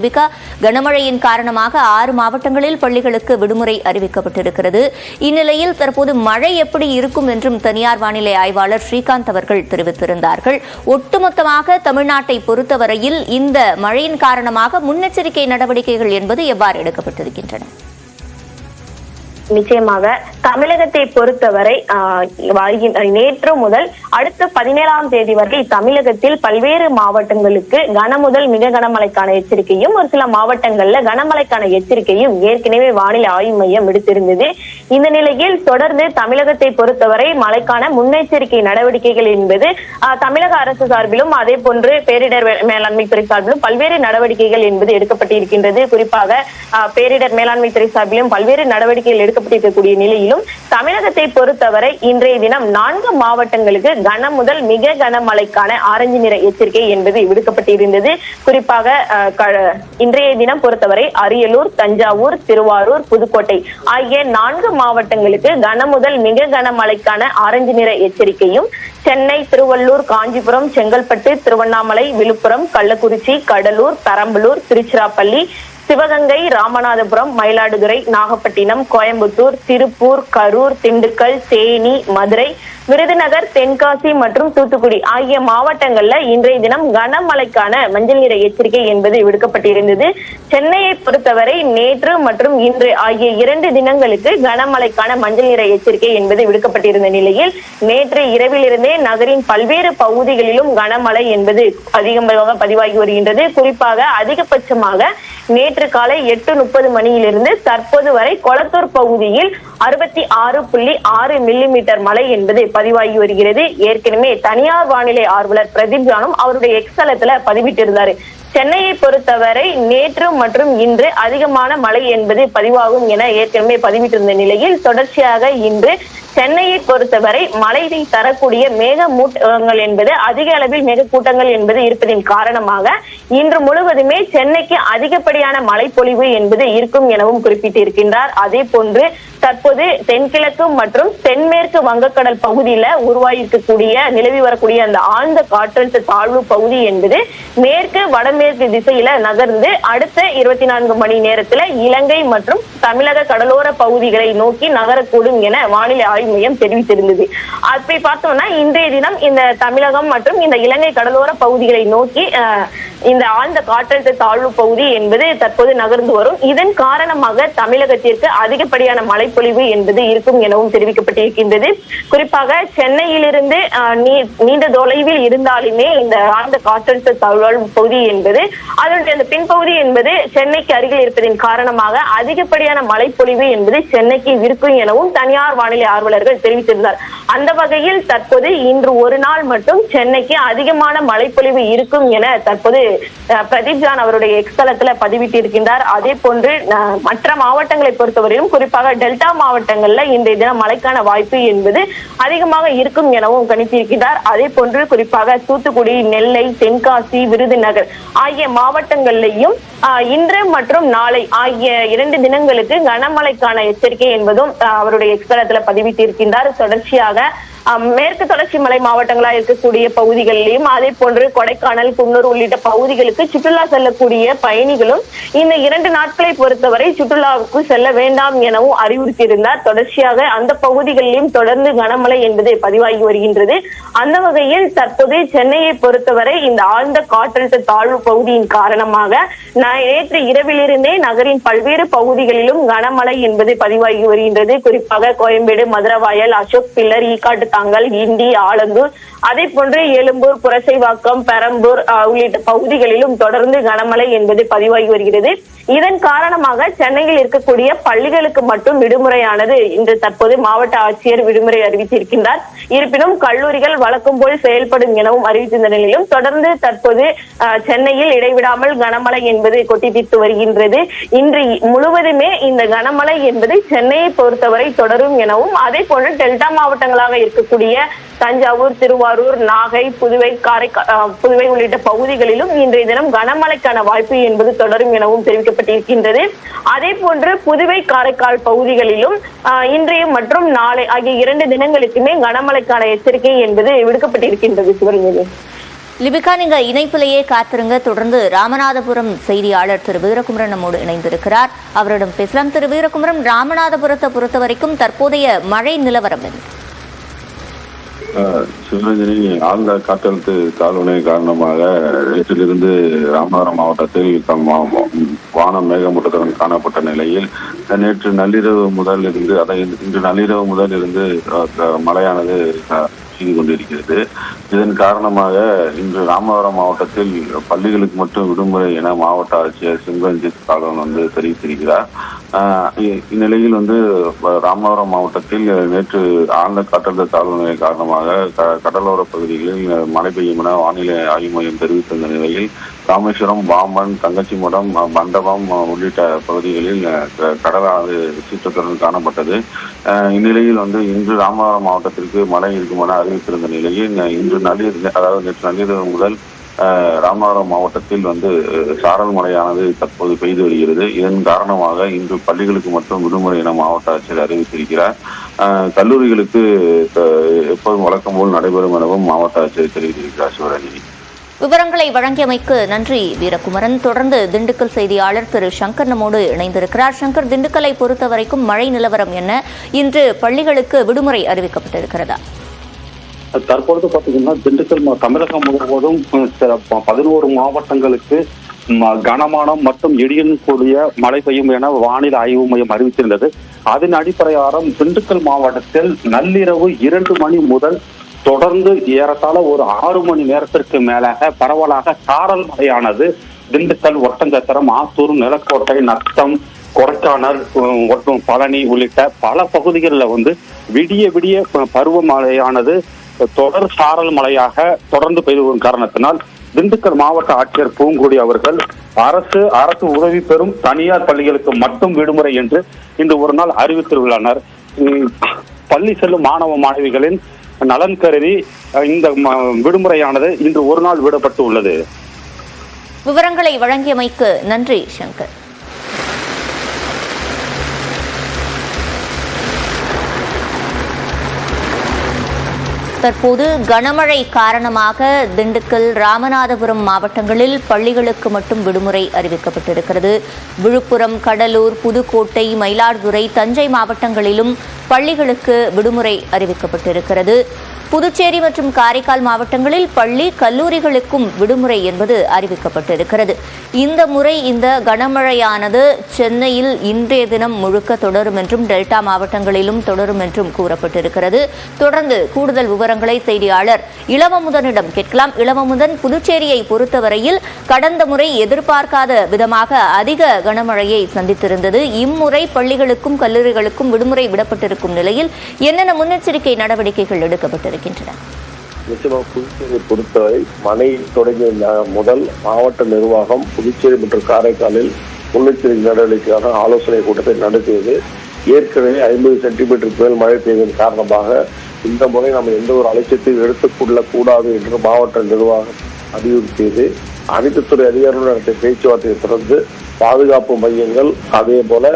அறிவிக்க கனமழையின் காரணமாக ஆறு மாவட்டங்களில் பள்ளிகளுக்கு விடுமுறை அறிவிக்கப்பட்டிருக்கிறது. இந்நிலையில் தற்போது மழை எப்படி இருக்கும் என்றும் தனியார் வானிலை ஆய்வாளர் ஸ்ரீகாந்த் அவர்கள் தெரிவித்திருந்தார்கள். ஒட்டுமொத்தமாக தமிழ்நாட்டை பொறுத்தவரையில் இந்த மழையின் காரணமாக முன்னெச்சரிக்கை நடவடிக்கைகள் என்பது எவ்வாறு எடுக்கப்பட்டிருக்கின்றன? நிச்சயமாக தமிழகத்தை பொறுத்தவரை ஆஹ், வருகின்ற- நேற்று முதல் அடுத்த பதினேழாம் தேதி வரை தமிழகத்தில் பல்வேறு மாவட்டங்களுக்கு கனமுதல் மிக கனமழைக்கான எச்சரிக்கையும் ஒரு சில மாவட்டங்கள்ல கனமழைக்கான எச்சரிக்கையும் ஏற்கனவே வானிலை ஆய்வு மையம் விடுத்திருந்தது. இந்த நிலையில் தொடர்ந்து தமிழகத்தை பொறுத்தவரை மழைக்கான முன்னெச்சரிக்கை நடவடிக்கைகள் என்பது தமிழக அரசு சார்பிலும் அதே போன்று பேரிடர் மேலாண்மை துறை சார்பிலும் பல்வேறு நடவடிக்கைகள் என்பது எடுக்கப்பட்டிருக்கின்றது. குறிப்பாக பேரிடர் மேலாண்மை துறை சார்பிலும் பல்வேறு நடவடிக்கைகள் எடுக்கப்பட்டிருக்கக்கூடிய நிலையிலும் தமிழகத்தை பொறுத்தவரை இன்றைய தினம் நான்கு மாவட்டங்களுக்கு கன முதல் மிக கனமழைக்கான ஆரஞ்சு நிற எச்சரிக்கை என்பது விடுக்கப்பட்டிருந்தது. குறிப்பாக க- இன்றைய தினம் பொறுத்தவரை அரியலூர் தஞ்சாவூர் திருவாரூர் புதுக்கோட்டை ஆகிய நான்கு மாவட்டங்களுக்கு கன முதல் மிக கனமழைக்கான ஆரஞ்சு நிற எச்சரிக்கையும் சென்னை திருவள்ளூர் காஞ்சிபுரம் செங்கல்பட்டு திருவண்ணாமலை விழுப்புரம் கள்ளக்குறிச்சி கடலூர் பெரம்பலூர் திருச்சிராப்பள்ளி சிவகங்கை ராமநாதபுரம் மயிலாடுதுறை நாகப்பட்டினம் கோயம்புத்தூர் திருப்பூர் கரூர் திண்டுக்கல் தேனி மதுரை விருதுநகர் தென்காசி மற்றும் தூத்துக்குடி ஆகிய மாவட்டங்கள்ல இன்றைய தினம் கனமழைக்கான மஞ்சள் நிற எச்சரிக்கை என்பது விடுக்கப்பட்டிருந்தது. சென்னையை பொறுத்தவரை நேற்று மற்றும் இன்று ஆகிய இரண்டு தினங்களுக்கு கனமழைக்கான மஞ்சள் நிற எச்சரிக்கை என்பது விடுக்கப்பட்டிருந்த நிலையில் நேற்று இரவிலிருந்தே நகரின் பல்வேறு பகுதிகளிலும் கனமழை என்பது அதிகமாக பதிவாகி வருகின்றது. குறிப்பாக அதிகபட்சமாக நேற்று காலை எட்டு முப்பது மணியிலிருந்து தற்போது வரை கொளத்தூர் பகுதியில் அறுபத்தி ஆறு புள்ளி ஆறு மில்லிமீட்டர் மழை என்பது பதிவாகி வருகிறது. ஏற்கனவே தனியார் வானிலை ஆர்வலர் பிரதீப் ஜானும் அவருடைய எக்ஸலத்துல பதிவிட்டிருந்தாரு. சென்னையை பொறுத்தவரை நேற்று மற்றும் இன்று அதிகமான மழை என்பது பதிவாகும் என ஏற்கனவே பதிவிட்டிருந்த நிலையில் தொடர்ச்சியாக இன்று சென்னையை பொறுத்தவரை மழையை தரக்கூடிய மேக மூட்டங்கள் என்பது அதிக அளவில் மேக கூட்டங்கள் என்பது இருப்பதின் காரணமாக இன்று முழுவதுமே சென்னைக்கு அதிகப்படியான மழைப்பொழிவு என்பது இருக்கும் எனவும் குறிப்பிட்டிருக்கின்றார். அதே போன்று தற்போது தென்கிழக்கு மற்றும் தென்மேற்கு வங்கக்கடல் பகுதியில உருவாகியிருக்கக்கூடிய நிலவி வரக்கூடிய அந்த ஆழ்ந்த காற்றழுத்த தாழ்வு பகுதி என்பது மேற்கு வடமேற்கு திசையில நகர்ந்து அடுத்த இருபத்தி நான்கு மணி நேரத்துல இலங்கை மற்றும் தமிழக கடலோர பகுதிகளை நோக்கி நகரக்கூடும் என வானிலை ஆய்வு மையம் தெரிவித்திருந்தது. அப்படி பார்த்தோம்னா இன்றைய தினம் இந்த தமிழகம் மற்றும் இந்த இலங்கை கடலோர பகுதிகளை நோக்கி அஹ், இந்த ஆழ்ந்த காற்றழுத்த தாழ்வு பகுதி என்பது தற்போது நகர்ந்து வரும். இதன் காரணமாக தமிழகத்திற்கு அதிகப்படியான மழைப்பொழிவு என்பது இருக்கும் எனவும் தெரிவிக்கப்பட்டிருக்கின்றது. குறிப்பாக சென்னையிலிருந்து நீண்ட தொலைவில் இருந்தாலுமே இந்த ஆழ்ந்த காற்றழுத்த தாழ்வு பகுதி என்பது அதனுடைய அந்த பின்பகுதி என்பது சென்னைக்கு அருகில் இருப்பதின் காரணமாக அதிகப்படியான மழைப்பொழிவு என்பது சென்னைக்கு இருக்கும் எனவும் தனியார் வானிலை ஆர்வலர்கள் தெரிவித்திருந்தார். அந்த வகையில் தற்போது இன்று ஒரு நாள் மட்டும் சென்னைக்கு அதிகமான மழைப்பொழிவு இருக்கும் என தற்போது பிரதீப் ஜான் அவருடைய எக்ஸ்தலத்துல பதிவிட்டிருக்கின்றார். அதே போன்று மற்ற மாவட்டங்களை பொறுத்தவரையும் குறிப்பாக டெல்டா மாவட்டங்கள்ல இன்றைய தினம் மழைக்கான வாய்ப்பு என்பது அதிகமாக இருக்கும் எனவும் கணித்திருக்கிறார் அதே போன்று குறிப்பாக தூத்துக்குடி நெல்லை தென்காசி விருதுநகர் ஆகிய மாவட்டங்கள்லையும் இன்று மற்றும் நாளை ஆகிய இரண்டு தினங்களுக்கு கனமழைக்கான எச்சரிக்கை என்பதும் அவருடைய எக்ஸ்தலத்துல பதிவிட்டிருக்கின்றார். தொடர்ச்சியாக மேற்கு தொடர்ச்சி மலை மாவட்டங்களா இருக்கக்கூடிய பகுதிகளிலும் அதே போன்று கொடைக்கானல் குன்னூர் உள்ளிட்ட பகுதிகளுக்கு சுற்றுலா செல்லக்கூடிய பயணிகளும் இந்த இரண்டு நாட்களை பொறுத்தவரை சுற்றுலாவுக்கு செல்ல வேண்டாம் எனவும் அறிவுறுத்தியிருந்தார். தொடர்ச்சியாக அந்த பகுதிகளிலும் தொடர்ந்து கனமழை என்பது பதிவாகி வருகின்றது. அந்த வகையில் தற்போது சென்னையை பொறுத்தவரை இந்த ஆழ்ந்த காற்றழுத்த தாழ்வு பகுதியின் காரணமாக நேற்று இரவிலிருந்தே நகரின் பல்வேறு பகுதிகளிலும் கனமழை என்பது பதிவாகி வருகின்றது. குறிப்பாக கோயம்பேடு மதுரவாயல் அசோக் பில்லர் ஈக்காட்டு தாங்கல் கிண்டி ஆலந்தூர் அதே போன்று எழும்பூர் புரசைவாக்கம் பெரம்பூர் உள்ளிட்ட பகுதிகளிலும் தொடர்ந்து கனமழை என்பது பதிவாகி வருகிறது. இதன் காரணமாக சென்னையில் இருக்கக்கூடிய பள்ளிகளுக்கு மட்டும் விடுமுறையானது இன்று தற்போது மாவட்ட ஆட்சியர் விடுமுறை அறிவித்திருக்கின்றார். இருப்பினும் கல்லூரிகள் வழக்கம் போல் செயல்படும் எனவும் அறிவித்திருந்த நிலையிலும் தொடர்ந்து தற்போது ஆஹ், சென்னையில் இடைவிடாமல் கனமழை என்பது கொட்டி தீர்த்து வருகின்றது. இன்று முழுவதுமே இந்த கனமழை என்பது சென்னையை பொறுத்தவரை தொடரும் எனவும் அதே போன்று டெல்டா மாவட்டங்களாக இருக்கக்கூடிய தஞ்சாவூர் திருவாரூர் நாகை புதுவை காரைக்கால் ஆஹ், புதுவை உள்ளிட்ட பகுதிகளிலும் இன்றைய தினம் கனமழைக்கான வாய்ப்பு என்பது தொடரும் எனவும் தெரிவிக்கப்பட்டிருக்கின்றது. அதே போன்று புதுவை காரைக்கால் பகுதிகளிலும் ஆஹ், இன்றைய மற்றும் நாளை ஆகிய இரண்டு தினங்களுக்குமே கனமழைக்கான எச்சரிக்கை என்பது விடுக்கப்பட்டிருக்கின்றது சிவரஞ்சலி லிபிகா நீங்க இணைப்பிலேயே காத்திருங்க. தொடர்ந்து ராமநாதபுரம் செய்தியாளர் திரு. வீரகுமரன் நம்மோடு இணைந்திருக்கிறார். அவரிடம் பேசலாம். திரு. வீரகுமரன் ராமநாதபுரத்தை பொறுத்த வரைக்கும் தற்போதைய மழை நிலவரம் என்ன? சிவரஞ்சனி ஆழ்ந்த காற்றழுத்து தாழ்வுனை காரணமாக நேற்றிலிருந்து ராமநாதபுரம் மாவட்டத்தில் வானம் மேகமூட்டத்துடன் காணப்பட்ட நிலையில் நேற்று நள்ளிரவு முதல் இருந்து அதை இன்று நள்ளிரவு முதல் இருந்து மழையானது ஆஹ் கொண்டிருக்கிறது. இதன் காரணமாக இன்று ராமநாதபுரம் மாவட்டத்தில் பள்ளிகளுக்கு மட்டும் விடுமுறை என மாவட்ட ஆட்சியர் சிம்ரன்ஜித் காலன் வந்து தெரிவித்திருக்கிறார். இந்நிலையில் வந்து ராமநாதபுரம் மாவட்டத்தில் நேற்று ஆழ்ந்த காற்றழுத்த தாழ்வு நிலை காரணமாக கடலோர பகுதிகளில் மழை பெய்யும் என வானிலை ஆய்வு மையம் தெரிவித்திருந்த நிலையில் ராமேஸ்வரம் பாம்பன் தங்கச்சிமடம் மண்டபம் உள்ளிட்ட பகுதிகளில் கடலானது சீற்றத்துடன் காணப்பட்டது. இந்நிலையில் வந்து இன்று ராமநாதபுரம் மாவட்டத்திற்கு மழை இருக்கும் என அறிவித்திருந்த நிலையில் இன்று நள்ளிரவு அதாவது நேற்று நள்ளிரவு முதல் ராமநாதபுரம் மாவட்டத்தில் வந்து சாரல் மழையானது தற்போது பெய்து வருகிறது. இதன் காரணமாக இன்று பள்ளிகளுக்கு மட்டும் விடுமுறை என மாவட்ட ஆட்சியர் அறிவித்திருக்கிறார். கல்லூரிகளுக்கு எப்போதும் வழக்கம் போல் நடைபெறும் எனவும் மாவட்ட ஆட்சியர் தெரிவித்திருக்கிறார் சிவரஞ்சனி விவரங்களை வழங்கியமைக்கு நன்றி வீரகுமரன். தொடர்ந்து திண்டுக்கல் செய்தியாளர் திரு சங்கர் நம்மோடு இணைந்திருக்கிறார். சங்கர் திண்டுக்கலை பொறுத்தவரைக்கும் மழை நிலவரம் என்ன? இன்று பள்ளிகளுக்கு விடுமுறை அறிவிக்கப்பட்டிருக்கிறதா? தற்பொழுது பார்த்தீங்கன்னா திண்டுக்கல் மா- தமிழகம் முழுவதும் சில ப- பதினோரு மாவட்டங்களுக்கு கனமான மற்றும் இடியுடன் கூடிய மழை பெய்யும் என வானிலை ஆய்வு மையம் அறிவித்திருந்தது. அதன் அடிப்படையாரம் திண்டுக்கல் மாவட்டத்தில் நள்ளிரவு இரண்டு மணி முதல் தொடர்ந்து ஏறத்தாழ ஒரு ஆறு மணி நேரத்திற்கு மேலாக பரவலாக சாரல் மழையானது திண்டுக்கல் ஒட்டஞ்சத்திரம் ஆத்தூர் நிலக்கோட்டை நத்தம் கொடைக்கானல் மற்றும் பழனி உள்ளிட்ட பல பகுதிகளில் வந்து விடிய விடிய பருவமழையானது தொடர் சாரல் மழையாக தொடர்ந்து பெய்து வரும் காரணத்தினால் திண்டுக்கல் மாவட்ட ஆட்சியர் பூங்குடி அவர்கள் அரசு அரசு உதவி பெறும் தனியார் பள்ளிகளுக்கு மட்டும் விடுமுறை என்று இந்த ஒரு நாள் அறிவித்துள்ளனர் உம், பள்ளி செல்லும் மாணவ மாணவிகளின் நலன் கருதி இந்த விடுமுறையானது இன்று ஒரு நாள் விடப்பட்டு உள்ளது. விவரங்களை வழங்கியமைக்கு நன்றி சங்கர். தற்போது கனமழை காரணமாக திண்டுக்கல் ராமநாதபுரம் மாவட்டங்களில் பள்ளிகளுக்கு மட்டும் விடுமுறை அறிவிக்கப்பட்டிருக்கிறது. விழுப்புரம் கடலூர் புதுக்கோட்டை மயிலாடுதுறை தஞ்சை மாவட்டங்களிலும் பள்ளிகளுக்கு விடுமுறை அறிவிக்கப்பட்டிருக்கிறது. புதுச்சேரி மற்றும் காரைக்கால் மாவட்டங்களில் பள்ளி கல்லூரிகளுக்கும் விடுமுறை என்பது அறிவிக்கப்பட்டிருக்கிறது. இந்த முறை இந்த கனமழையானது சென்னையில் இன்றைய தினம் முழுக்க தொடரும் என்றும் டெல்டா மாவட்டங்களிலும் தொடரும் என்றும் கூறப்பட்டிருக்கிறது. தொடர்ந்து கூடுதல் விவரங்களை செய்தியாளர் இளவமுதனிடம் கேட்கலாம். இளவமுதன் புதுச்சேரியை பொறுத்தவரையில் கடந்த முறை எதிர்பார்க்காத விதமாக அதிக கனமழையை சந்தித்திருந்தது. இம்முறை பள்ளிகளுக்கும் கல்லூரிகளுக்கும் விடுமுறை விடப்பட்டிருக்கும் நிலையில் என்னென்ன முன்னெச்சரிக்கை நடவடிக்கைகள் எடுக்கப்பட்டிருக்கின்றன நிச்சயமா புதுச்சேரியை பொறுத்தவரை மழை தொடங்கிய முதல் மாவட்ட நிர்வாகம் புதுச்சேரி மற்றும் காரைக்காலில் முன்னெச்சரிக்கை நடவடிக்கைக்கான ஆலோசனை கூட்டத்தை நடத்தியது. ஏற்கனவே ஐம்பது சென்டிமீட்டருக்கு மேல் மழை பெய்ததன் காரணமாக இந்த முறை நம்ம எந்த ஒரு அலட்சியத்தையும் எடுத்துக்கொள்ள கூடாது என்று மாவட்ட நிர்வாகம் அறிவுறுத்தியது. அனைத்து துறை அதிகாரிகள் நடத்திய பேச்சுவார்த்தையை தொடர்ந்து பாதுகாப்பு மையங்கள் அதே போல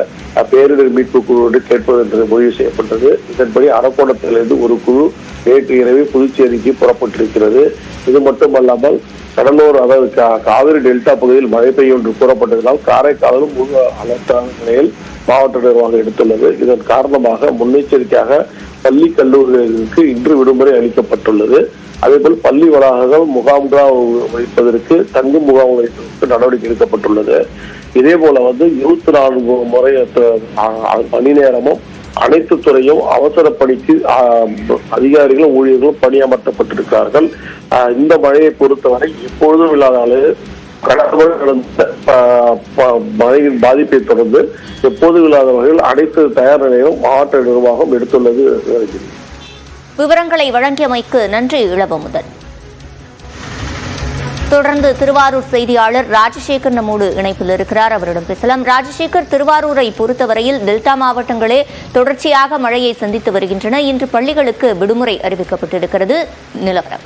பேரிடர் மீட்பு குழுவோடு கேட்பது என்று முடிவு செய்யப்பட்டது. இதன்படி அரக்கோணத்திலிருந்து ஒரு குழு நேற்று இரவு புதுச்சேரிக்கு புறப்பட்டிருக்கிறது. இது மட்டுமல்லாமல் கடலூர் அதாவது கா- காவிரி டெல்டா பகுதியில் மழை பெய்யும் என்று கூறப்பட்டதனால் காரைக்காலும் முழு அலர்ட்டான நிலையில் மாவட்ட நிர்வாகம் எடுத்துள்ளது. இதன் காரணமாக முன்னெச்சரிக்கையாக பள்ளி கல்லூரிகளுக்கு இன்று விடுமுறை அளிக்கப்பட்டுள்ளது. அதேபோல் பள்ளி வளாகங்கள் முகாம்களாக வைப்பதற்கு தங்கும் முகாம் வைப்பதற்கு நடவடிக்கை எடுக்கப்பட்டுள்ளது. இதே போல வந்து இருபத்தி நான்கு முறை மணி நேரமும் அனைத்து துறையும் அவசர பணிக்கு அதிகாரிகளும் ஊழியர்களும் பணியமர்த்தப்பட்டிருக்கிறார்கள். இந்த மழையை பொறுத்தவரை எப்பொழுதும் இல்லாத அளவு கடந்த நடந்த மழையின் பாதிப்பை தொடர்ந்து எப்போதும் இல்லாத வகையில் அனைத்து தயார் நிலையும் மாவட்ட நிர்வாகம் எடுத்துள்ளது. விவரங்களை வழங்கியமைக்கு நன்றி. இளவமுதன். தொடர்ந்து திருவாரூர் செய்தியாளர் ராஜசேகர் நம்மோடு இணைப்பில் இருக்கிறார். அவரிடம் பேசலாம். ராஜசேகர் திருவாரூரை பொறுத்தவரையில் டெல்டா மாவட்டங்களே தொடர்ச்சியாக மழையை சந்தித்து வருகின்றன. இன்று பள்ளிகளுக்கு விடுமுறை அறிவிக்கப்பட்டிருக்கிறது. நிலவரம்.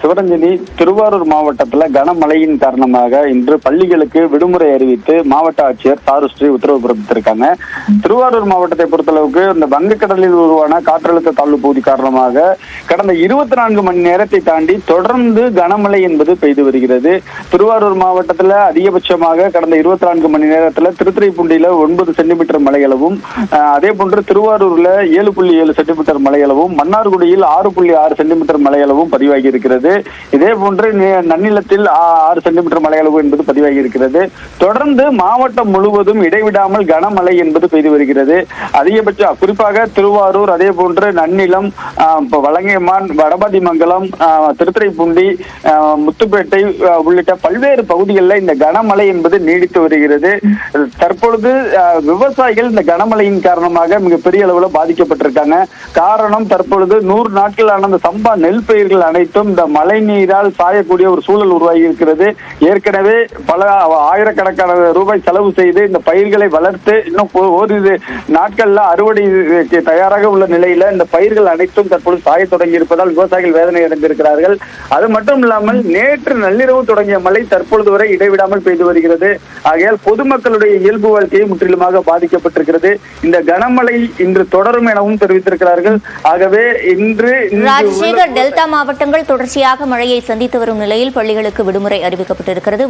சிவரஞ்சனி திருவாரூர் மாவட்டத்துல கனமழையின் காரணமாக இன்று பள்ளிகளுக்கு விடுமுறை அறிவித்து மாவட்ட ஆட்சியர் தாருஸ்ரீ உத்தரவு பிறப்பித்திருக்காங்க. திருவாரூர் மாவட்டத்தை பொறுத்தளவுக்கு இந்த வங்கக்கடலில் உருவான காற்றழுத்த தாழ்வு பகுதி காரணமாக கடந்த இருபத்தி நான்கு மணி நேரத்தை தாண்டி தொடர்ந்து கனமழை என்பது பெய்து வருகிறது. திருவாரூர் மாவட்டத்துல அதிகபட்சமாக கடந்த இருபத்தி நான்கு மணி நேரத்துல திருத்துறைப்பூண்டியில ஒன்பது சென்டிமீட்டர் மழையளவும் அதே போன்று திருவாரூர்ல ஏழு புள்ளி ஏழு சென்டிமீட்டர் மழையளவும் மன்னார்குடியில் ஆறு புள்ளி ஆறு சென்டிமீட்டர் மழையளவும் பதிவாகி இருக்கிறது. இதே போன்று நன்னிலத்தில் ஆறு சென்டிமீட்டர் மழையளவு என்பது பதிவாகி இருக்கிறது. தொடர்ந்து மாவட்டம் முழுவதும் இடைவிடாமல் கனமழை என்பது பெய்து வருகிறது. அதிகபட்ச குறிப்பாக திருவாரூர் அதே போன்று நன்னிலம் வலங்கைமான் வடபாதிமங்கலம் திருத்துறைப்பூண்டி முத்துப்பேட்டை உள்ளிட்ட பல்வேறு பகுதிகளில் இந்த கனமழை என்பது நீடித்து வருகிறது. தற்பொழுது விவசாயிகள் இந்த கனமழையின் காரணமாக மிகப்பெரிய அளவில் பாதிக்கப்பட்டிருக்காங்க. காரணம் தற்பொழுது நூறு நாட்களான அந்த சம்பா நெல் பயிர்கள் அனைத்தும் இந்த மழை நீரால் சாயக்கூடிய ஒரு சூழல் உருவாகி இருக்கிறது. ஏற்கனவே பல ஆயிரக்கணக்கான ரூபாய் செலவு செய்து இந்த பயிர்களை வளர்த்து இன்னும் ஓரிரு நாட்கள்ல அறுவடை தயாராக உள்ள நிலையில இந்த பயிர்கள் அனைத்தும் தற்போது சாய தொடங்கி இருப்பதால் விவசாயிகள் வேதனை அடைந்திருக்கிறார்கள். அது மட்டும் இல்லாமல் நேற்று நள்ளிரவு தொடங்கிய மழை தற்பொழுது வரை இடைவிடாமல் பெய்து வருகிறது. ஆகையால் பொதுமக்களுடைய இயல்பு வாழ்க்கையை முற்றிலுமாக பாதிக்கப்பட்டிருக்கிறது. இந்த கனமழை இன்று தொடரும் எனவும் தெரிவித்திருக்கிறார்கள். ஆகவே இன்று டெல்டா மாவட்டங்கள் தொடர்ச்சியாக மழையை சந்தித்து வரும் நிலையில் பள்ளிகளுக்கு விடுமுறை அறிவிக்கப்பட்டிருக்கிறது.